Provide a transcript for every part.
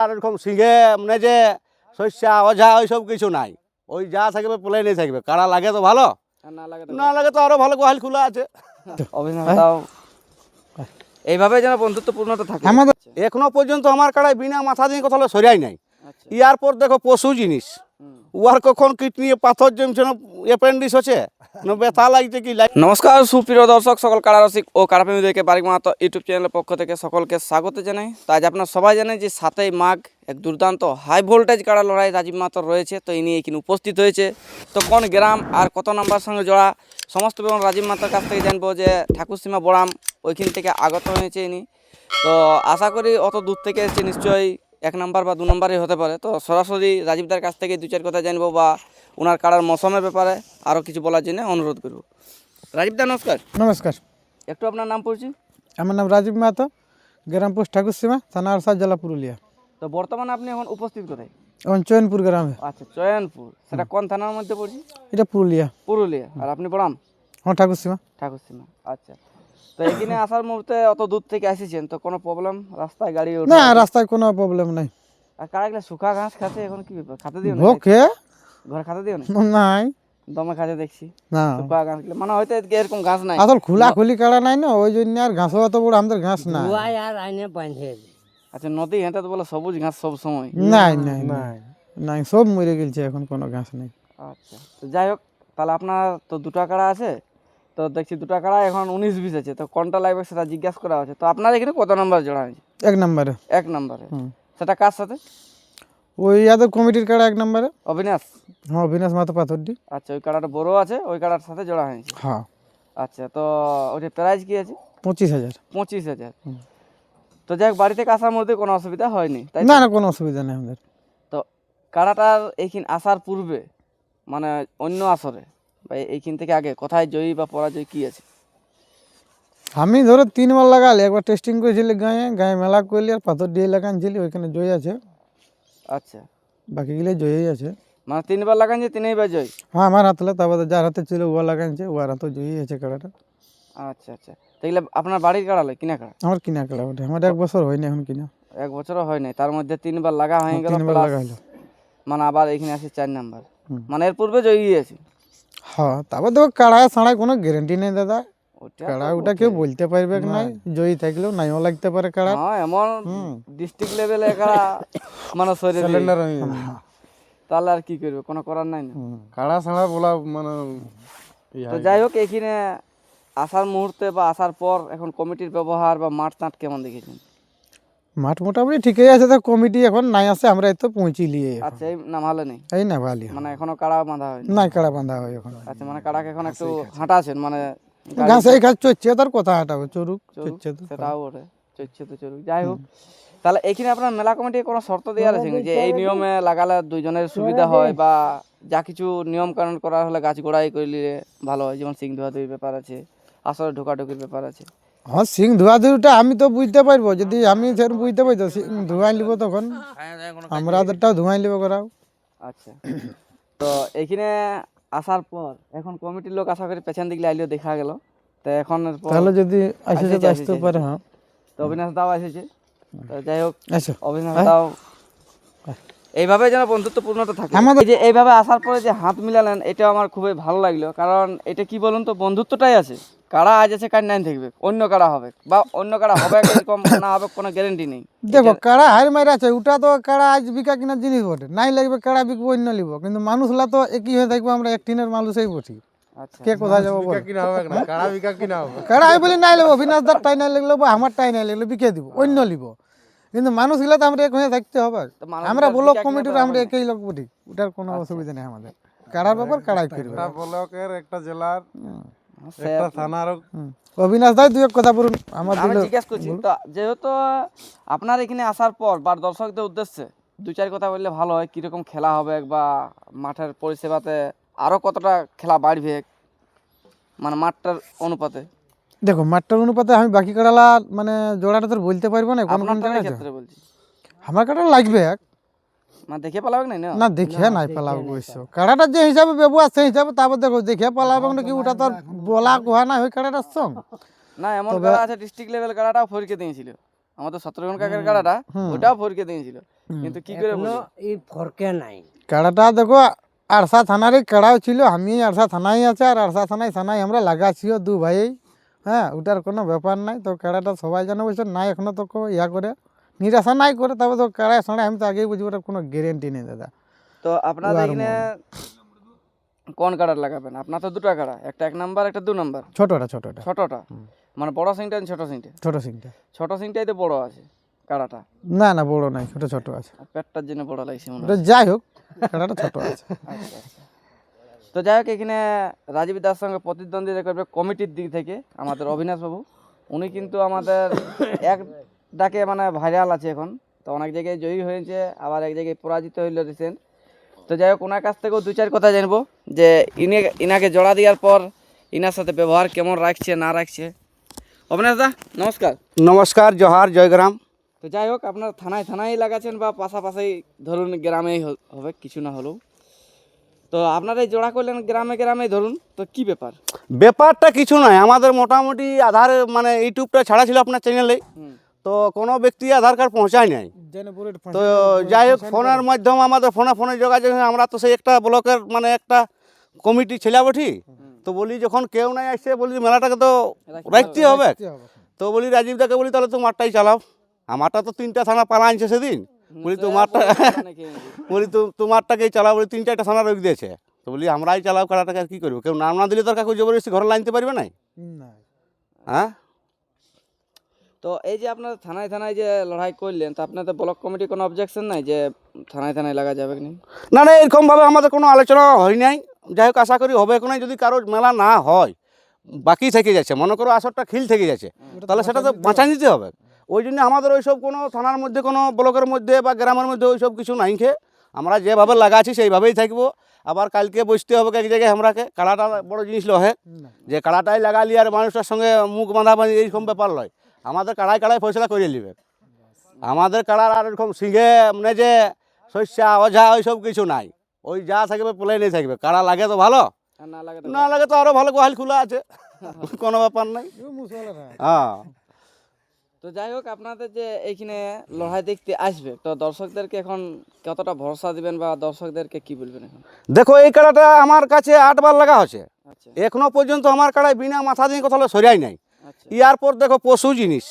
আর এরকম সিংহে মানে যে শস্যা অঝা ওইসব কিছু নাই। ওই যা থাকবে প্লেনই থাকবে। কাড়া লাগে তো ভালো। না লাগে তো না লাগে তো আরও ভালো গোহাল খোলা আছে। এইভাবে যেন বন্ধুত্বপূর্ণতা থাকে। আমাদের এখনও পর্যন্ত আমার কাড়ায় বিনা মাথা দিয়ে কোথাও সরিয়াই নাই। আচ্ছা। ইয়ার পর দেখো পশু জিনিস। উয়ার কখন কিডনি পাথর জমছে না অ্যাপেন্ডিস হচ্ছে নমস্কার, সুপ্রিয় দর্শক, সকল কারারসিক ও কারাপ্রেমীদেরকে বারিক মাহাতো ইউটিউব চ্যানেলের পক্ষ থেকে সকলকে স্বাগত জানাই। তো আজ আপনার সবাই জানেন যে সাতই মাঘ এক দুর্দান্ত হাই ভোল্টেজ কাড়া লড়াই রাজীব মাহাতোর রয়েছে, তো ইনি এখানে উপস্থিত হয়েছে। তো কোন গ্রাম আর কত নাম্বার সঙ্গে জড়া, সমস্ত বিবরণ রাজীব মাহাতোর কাছ থেকে জানব যে ঠাকুরসীমা বড়াম ওইখান থেকে আগত হয়েছে ইনি। তো আশা করি অত দূর থেকে এসেছে, নিশ্চয়ই এক নাম্বার বা দু নাম্বারই হতে পারে। তো সরাসরি রাজীবদার কাছ থেকে দু চার কথা জানব বা ওনার কাড়ার মৌসুমের ব্যাপারে আরও কিছু বলার জন্য অনুরোধ করব। রাজীবদা নমস্কার। নমস্কার। একটু আপনার নাম পড়ছি আমার নাম রাজীব মাহাতো গ্রাম পোস্ট ঠাকুরসীমা থানা আরসা জেলা পুরুলিয়া। তো বর্তমানে আপনি এখন উপস্থিত কোথায়? এখন চয়নপুর গ্রামে। আচ্ছা চয়নপুর। সেটা কোন থানার মধ্যে পড়ছি এটা পুরুলিয়া। পুরুলিয়া। আর আপনি বড়াম? হ্যাঁ ঠাকুরসীমা। ঠাকুরসীমা আচ্ছা। তো এখানে আসার মুহূর্তে অত দূর থেকে আসেছেন তো কোনো প্রবলেম রাস্তায় গাড়ি না রাস্তায় কোনো প্রবলেম নাই। আর কারাগুলো শুকা ঘাস খাচ্ছে এখন কি ব্যাপার? খাতে দিও না। ওকে ঘরে খাতে দিও না? নাই। দমে খাতে দেখছি। না। শুকা ঘাসগুলো। মানে হয়তো এরকম ঘাস নাই। আসল খোলা খুলি কাড়া নাই না ওই জন্য আর ঘাসও অত বড় আমাদের ঘাস নাই। আচ্ছা নদী হেঁটে তো বলে সবুজ ঘাস সব সময়। নাই নাই নাই। নাই। সব মরে গেছে এখন কোনো ঘাস নেই। আচ্ছা তো যাই হোক তাহলে আপনার তো দুটা কাড়া আছে। তো দেখছি দুটা কাড়া এখন উনিশ বিশ আছে। তো কোনটা লাগবে সেটা জিজ্ঞাসা করা হচ্ছে তো আপনার এখানে কত নম্বর জোড়া হয়েছে? এক নম্বরে। এক নম্বরে। সেটা কার সাথে? ওই ইয়াদের কমিটির কাড়া এক নম্বরে। অবিনাশ? হ্যাঁ অবিনাশ মাথা পাথরডি আচ্ছা ওই কাড়াটা বড় আছে ওই কাড়ার সাথে জোড়া হয়েছে? হ্যাঁ। আচ্ছা তো ওইটা প্রাইস কি আছে? পঁচিশ হাজার। পঁচিশ হাজার। তো যাই বাড়ি থেকে আসার মধ্যে কোনো অসুবিধা হয়নি তাই না না কোনো অসুবিধা নেই আমাদের। তো কাড়াটার এইখান আসার পূর্বে মানে অন্য আসরে বা এইখান থেকে আগে কোথায় জয়ী বা পরাজয় কি আছে? আমি ধরো তিনবার লাগালি একবার টেস্টিং করেছিলি গায়ে গায়ে মেলা করলি আর পাথর দিয়ে লাগানছিলি ওইখানে জয় আছে। আচ্ছা। বাকিগুলো জয়ই আছে। মানে তিনবার লাগাইছে তিনবার জয়? হ্যাঁ আমার হাতলে তারপরে যার হাতে ছিল ও লাগাইছে ওর হাতে জয়ই আছে কাড়াটা আচ্ছা আচ্ছা। তো এগুলো আপনার বাড়ির কাড়া লয় কিনা কাড়া আমার কিনা কাড়া ওটা আমার এক বছর হয়নি এখন কিনা। এক বছরও হয় নাই তার মধ্যে তিনবার লাগা হয়ে গেল তিনবার plus লাগাইলো মানে আবার এখানে আছে চার নাম্বার। মানে এর পূর্বে জয়ী আছে। হ্যাঁ তারপর দেখো কাড়ায় সাড়ায় কোনো গ্যারেন্টি নেই দাদা। কাড়া ওটা কেউ বলতে পারবে নাই। জয়ী থাকলেও নাইও লাগতে পারে কাড়া। হ্যাঁ এমন ডিস্ট্রিক্ট লেভেলে কাড়া মানে শরীর তাহলে আর কি করবে? কোনো করার নাই না। কাড়া ছাড়া বলা মানে তো যাই হোক এখানে আসার মুহূর্তে বা আসার পর এখন কমিটির ব্যবহার বা মাঠ টাট কেমন দেখেছেন? মাঠ মোটামুটি ঠিকই আছে তো কমিটি এখন নাই আছে আমরা এই তো পৌঁছিলি আচ্ছা এই না ভালো নেই? এই না ভালি। মানে এখনও কাড়া বাঁধা হয়নি? নাই কাড়া বাঁধা হয় এখন। আচ্ছা মানে কাড়াকে এখন একটু হাঁটাছেন মানে ঘাস এই ঘাস চড়ছে তার কথা হাঁটাবে চড়ুক চলুক, চড়ছে তো সেটাও বটে চলছে তো চলুক যাই হোক। তাহলে এখানে আপনার মেলা কমিটি কোনো শর্ত দেওয়ার আছে যে এই নিয়মে লাগালে দুইজনের সুবিধা হয় বা যা কিছু নিয়ম কানুন করার হলে গাছ গোড়াই করলে ভালো হয় যেমন সিং ধোয়া ব্যাপার আছে আসলে ঢোকাঢুকির ব্যাপার আছে। হ্যাঁ সিং ধোয়া ধুইটা আমি তো বুঝতে পারব যদি আমি সেরকম বুঝতে পারতো সিং ধোয়াই নিব তখন। আমাদেরটাও ধোয়াই নিব করাও। আচ্ছা। তো এখানে আসার পর এখন কমিটির লোক আশা করি পেছন দিকে আইলেও দেখা গেল। তো এখন তাহলে যদি আসে আসতে পারে হ্যাঁ। তো অবিনাশ দাও এসেছে তো যাই হোক আচ্ছা অবিনাশ দাও। এইভাবে যেন বন্ধুত্বপূর্ণতা থাকে। আমাদের- এই যে এইভাবে আসার পরে যে হাত মিলালেন এটা আমার খুবই ভালো লাগল। কারণ এটা কি বলুন তো বন্ধুত্বটাই আছে। কারা আজ আছে কার নাইন থাকবে অন্য কারা হবে বা অন্য কারা হবে এরকম না হবে কোনো গ্যারেন্টি নেই। দেখো কাড়া হার মারা আছে ওটা তো কাড়া আজ বিকা কিনা জিনিস বটে। নাই লাগবে কাড়া বিকবো অন্য লিব। কিন্তু মানুষলা তো একই হয়ে থাকব আমরা এক টিনের মানুষই বটি। আচ্ছা কে কোথায় যাব কিনা হবে না কাড়া বিকা কিনা হবে। কাড়া আই বলি নাই লাগবো অবিনাশ দার টাই নাই লাগল বা আমার টাই নাই লাগল বিকে দিব অন্য লিব। কিন্তু মানুষগুলা তো আমরা এক হয়ে থাকতে হবে। আমরা ব্লক কমিটির আমরা একই লোক বটি ওটার কোনো অসুবিধা নেই আমাদের। কাড়ার ব্যাপার কাড়াই করবে। ব্লকের একটা জেলার একটা থানার অবিনাশ দাই দুই এক কথা বলুন। আমার আমি জিজ্ঞেস করছি তো যেহেতু আপনার এখানে আসার পর বা দর্শকদের উদ্দেশ্যে দু চার কথা বললে ভালো হয় কীরকম খেলা হবে বা মাঠের পরিষেবাতে আরও কতটা খেলা বাড়বে মানে মাঠটার অনুপাতে? দেখো মাঠটার অনুপাতে আমি বাকি কাড়ালা মানে জোড়াটা তোর বলতে পারব না কোন কোন আপনার জায়গা আছে ক্ষেত্রে বলছি। আমার কাটা লাগবে এক মানে দেখে পালাবে না না না দেখে নাই পালাবো। অবশ্য কাড়াটা যে হিসাবে ব্যবহার সেই হিসাবে তারপর দেখো দেখে পালাবে না কি ওটা তো বলা কোহা না ওই কাড়াটার সঙ্গ? না এমন গাড়া আছে ডিস্ট্রিক্ট লেভেল গাড়াটাও ফরিকে দিয়েছিল। আমাদের সতেরো জন কাকের গাড়াটা ওটাও ফরিকে দিয়েছিল। কিন্তু কি করে এই ফরকে নাই। কাড়াটা দেখো আরসা থানারই কাড়াও ছিল আমি আরসা থানায় আছে আর আরসা থানায় থানায় আমরা লাগাছিও দু ভাই হ্যাঁ ওটার কোনো ব্যাপার নাই তো কাড়াটা সবাই জানে বলছে নাই এখনও তো ইয়া করে। নিরাশা নাই করে তবে তো কাড়ায় শোনায় আমি তো আগেই বুঝব ওটার কোনো গ্যারেন্টি নেই দাদা। তো আপনার এখানে কোন কাড়ার লাগাবেন? আপনার তো দুটো কাড়া একটা এক নাম্বার একটা দু নাম্বার। ছোটটা ছোটটা। ছোটটা? মানে বড় সিংটা ছোট সিংটা? ছোট সিংটা। ছোট সিংটাই তো বড় আছে কাড়াটা। না না বড় নাই ছোট ছোট আছে। পেটটার জন্য বড় লাগছে মনে হয়। যাই হোক কাড়াটা ছোট আছে। আচ্ছা, আচ্ছা। তো যাই হোক এখানে রাজীব দাস সঙ্গে প্রতিদ্বন্দ্বিতা করবে কমিটির দিক থেকে আমাদের অবিনাশ বাবু। উনি কিন্তু আমাদের এক ডাকে মানে ভাইরাল আছে এখন। তো অনেক জায়গায় জয়ী হয়েছে আবার এক জায়গায় পরাজিত হইল রিসেন্ট তো যাই হোক ওনার কাছ থেকেও দু চার কথা জানব যে ইনি ইনাকে জোড়া দেওয়ার পর ইনার সাথে ব্যবহার কেমন রাখছে না রাখছে। অবিনাশ দা নমস্কার। নমস্কার জোহার জয়গ্রাম। তো যাই হোক আপনার থানায় থানায় লাগাচ্ছেন বা পাশাপাশি ধরুন গ্রামেই হবে কিছু না হলেও। তো আপনারা এই জোড়া করলেন গ্রামে গ্রামে ধরুন তো কি ব্যাপার? ব্যাপারটা কিছু নয় আমাদের মোটামুটি আধার মানে ইউটিউবটা ছাড়া ছিল আপনার চ্যানেলে হুম। তো কোনো ব্যক্তি আধার কার্ড পৌঁছায় নাই। তো যাই হোক ফোনের মাধ্যমে আমাদের ফোনে ফোনে যোগাযোগ আমরা তো সেই একটা ব্লকের মানে একটা কমিটি ছিল বঠি। তো বলি যখন কেউ নাই আসছে বলি মেলাটাকে তো রাখতে হবে তো বলি রাজীব দাকে বলি তাহলে তোমারটাই চালাও। আমারটা তো তিনটা থানা পালা আনছে সেদিন। বলি তোমারটা বলি তো তোমারটাকেই চালাও। বলি তিন চারটা থানা রোগ দিয়েছে। তো বলি আমরাই চালাও কারাটাকে আর কি করব? কেউ নাম না দিলে তো আর কাকু জবরদস্তি ঘরে লাইনতে পারবে না হ্যাঁ? তো এই যে আপনার থানায় থানায় যে লড়াই করলেন তো আপনাদের ব্লক কমিটি কোনো অবজেকশন নাই যে থানায় থানায় লাগা যাবে কি না না না এরকমভাবে আমাদের কোনো আলোচনা হয় নাই। যাই হোক আশা করি হবে কোনো যদি কারও মেলা না হয় বাকি থেকে যাচ্ছে মনে করো আসরটা খিল থেকে যাচ্ছে তাহলে সেটা তো বাঁচা নিতে হবে। ওই জন্য আমাদের ওইসব কোনো থানার মধ্যে কোনো ব্লকের মধ্যে বা গ্রামের মধ্যে ওইসব কিছু নাই খে। আমরা যেভাবে লাগাচ্ছি সেইভাবেই থাকব। আবার কালকে বসতে হবে এক জায়গায় আমরাকে। কাড়াটা বড় জিনিস লহে যে কাড়াটাই লাগালি আর মানুষটার সঙ্গে মুখ বাঁধা বাঁধি এইরকম ব্যাপার লয়। আমাদের কাড়াই কাড়াই ফয়সলা করে নিবে। আমাদের কাড়ার আর এরকম সিংহে মানে যে শস্যা অঝা ওইসব কিছু নাই। ওই যা থাকবে প্লেনে থাকবে। কাড়া লাগে তো ভালো আর না লাগে তো না লাগে তো আরও ভালো গোহাল খোলা আছে। কোনো ব্যাপার নাই। হ্যাঁ। তো যাই হোক আপনাদের যে এইখানে লড়াই দেখতে আসবে তো দর্শকদেরকে এখন কতটা ভরসা দিবেন বা দর্শকদেরকে কি বলবেন এখন? দেখো এই কাড়াটা আমার কাছে আটবার লাগা হচ্ছে এখনও পর্যন্ত আমার কাড়ায় বিনা মাথা দিয়ে কোথাও সরিয়াই নাই। ইয়ার পর দেখো পশু জিনিস।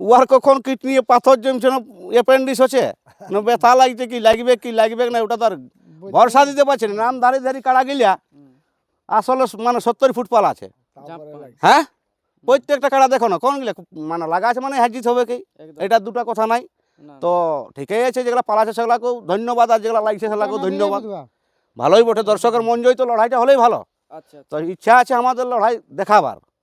উয়ার কখন কিডনি পাথর জমছে না অ্যাপেন্ডিস হচ্ছে না ব্যথা লাগছে কি লাগবে কি লাগবে না ওটা তার ভরসা দিতে পারছে না। নাম ধারি ধারি কাড়া গিলা আসলে মানে সত্তর ফুট পাল আছে। হ্যাঁ? প্রত্যেকটা কাড়া দেখো না কোন গিলা মানে লাগা আছে মানে হাজিত হবে কি? এটা দুটা কথা নাই। তো ঠিকই আছে যেগুলা পালাছে সেগুলাকেও ধন্যবাদ আর যেগুলা লাগছে সেগুলাকেও ধন্যবাদ। ভালোই বটে দর্শকের মন জয় তো লড়াইটা হলেই ভালো। আচ্ছা তো ইচ্ছা আছে আমাদের লড়াই দেখাবার। আচ্ছা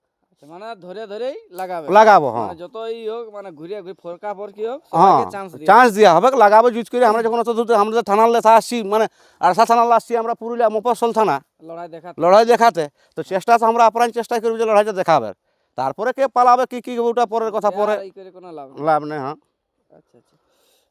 মানে ধরে ধরেই লাগাবে। লাগাবো হ্যাঁ। মানে যতই হোক মানে ঘুরিয়ে ঘুরে ফরকা ফরকি হোক হ্যাঁ চান্স দিয়ে চান্স দেওয়া হবে লাগাবো করে। আমরা যখন আমরা থানার আসছি মানে আরসা থানার আসছি আমরা পুরুলিয়া মফসল থানা। লড়াই দেখা লড়াই দেখাতে। তো চেষ্টা তো আমরা আপ্রাণ চেষ্টা করব যে লড়াইটা দেখাবে। তারপরে কে পালাবে কি কি ওটা পরের কথা পরে কোনো লাভ নেই। লাভ নেই হ্যাঁ। আচ্ছা আচ্ছা।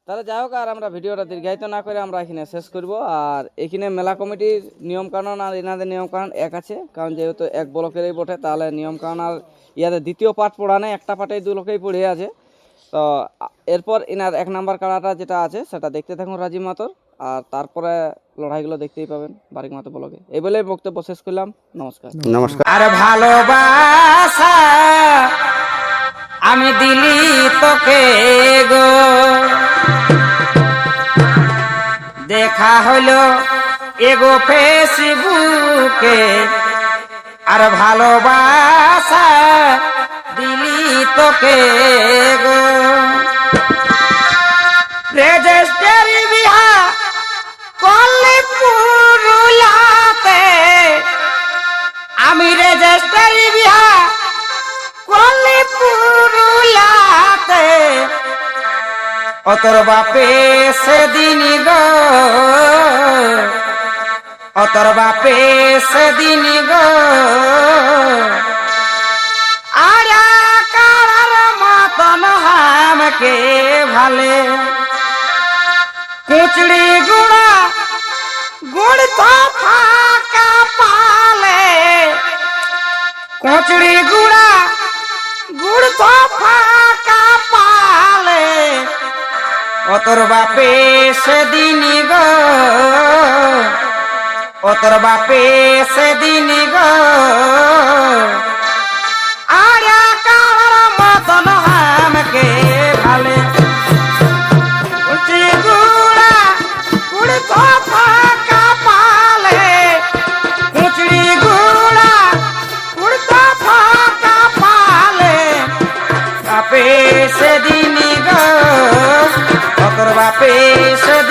তাহলে যাই হোক আর আমরা ভিডিওটা দীর্ঘায়িত না করে আমরা এখানে শেষ করব। আর এখানে মেলা কমিটির নিয়ম কানুন আর এনাদের নিয়ম কানুন এক আছে কারণ যেহেতু এক ব্লকেরই বটে তাহলে নিয়ম কানুন আর ইয়াদের দ্বিতীয় পার্ট পড়া নেই একটা পার্টেই দু লোকেই পড়ে আছে। তো এরপর এনার এক নাম্বার কাড়াটা যেটা আছে সেটা দেখতে থাকুন রাজীব মাতর আর তারপরে লড়াইগুলো দেখতেই পাবেন বারিক মাতো ব্লকে এই বলে বক্তব্য শেষ করলাম নমস্কার। নমস্কার। আর ভালোবাসা আমি দিলি তোকে গো। দেখা হলো এগো ফেসবুকে, আর ভালোবাসা দিলি তোকে গো। রেজিস্টারি বিহা করলে পুরুলাতে আমি রেজিস্টারি বিহা করলে পুরুলাতে অতর বাপে সেদিন গো অতর বাপে সেদিন গো। আর কারার মতন ভালে, কুচড়ি গুড়া, গুড় তো ফাঁকা পালে। কুচড়ি গুড়া গুড় তো ফাঁকা পালে ও তোর বাপে সেদিন গো, ও তোর বাপে সেদিন গো। আরে উচি ও